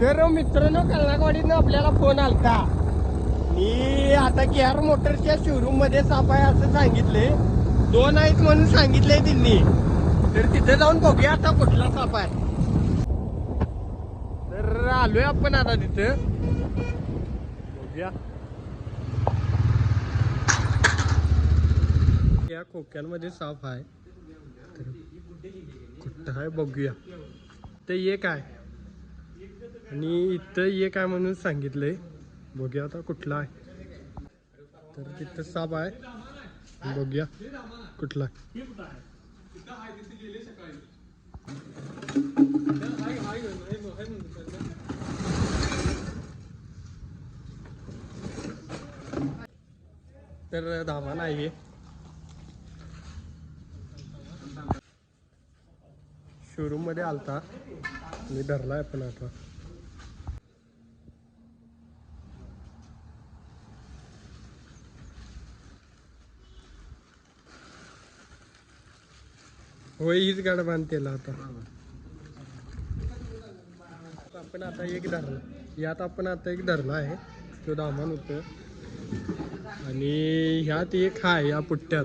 तर मित्रांनो कल्लाकवाडीनं आपल्याला फोन आलता. मी आता के आर मोटरच्या शोरूममध्ये साप आहे असं सांगितले. दोन आहेत म्हणून सांगितले त्यांनी. तर तिथे जाऊन बघूया आता कुठला साप आहे. तर आलोय आपण आता तिथं. बघूया. या खोक्यांमध्ये साप आहे. तर कुठं आहे बघूया. ते एक आहे आणि इथं ये काय म्हणून सांगितलंय बघूया आता कुठला आहे. तर तिथं साप आहे. बघूया कुठला तर धामा नाहीये. शोरूममध्ये आलता. मी धरलाय पण आता. होय हीच गाड बांधतेला आता. आपण आता एक धरला. यात आपण आता एक धरला आहे. तो दामान होत. आणि ह्यात एक आहे या पुट्ट्यात.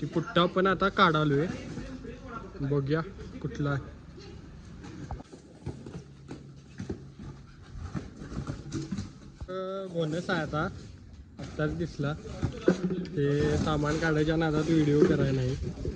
ती पुट्टा पण आता काढालोय. बघूया कुठला आहे. बोनस आहे आता. आत्ताच दिसला. ते सामान काढायच्या नादात व्हिडिओ करायला नाही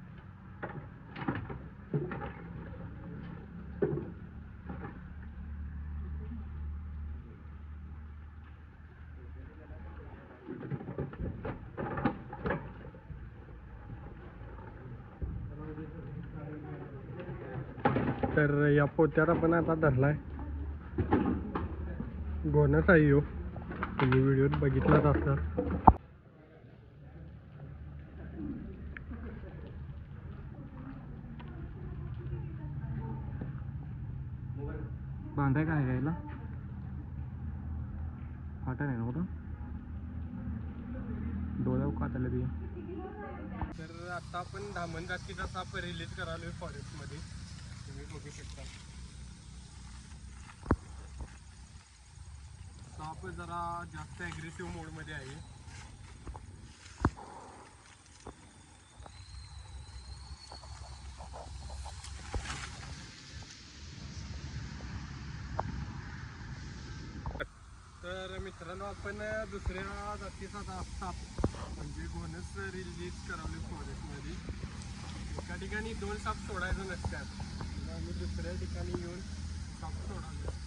तर या पोत्याला पण आता धरलाय. गोनस आहे यो. तुम्ही व्हिडिओत बघितलाच असतात बांधाय काय घ्यायला फाटा नाही ना हो कुठं डोळ्यावर काटायला बी तर आता आपण धामण जातीचा साप रिलीज करायला फॉरेस्टमध्ये मध्ये तुम्ही बघू शकता साप जरा जास्त ॲग्रेसिव्ह मोडमध्ये आहे. तर मित्रांनो आपण दुसऱ्या जातीचा असतात साप म्हणजे गोनस रिलीज करावले फॉरेस्टमध्ये एका ठिकाणी दोन साप सोडायचं नसतात. आम्ही दुसऱ्या ठिकाणी येऊन साप सोडावे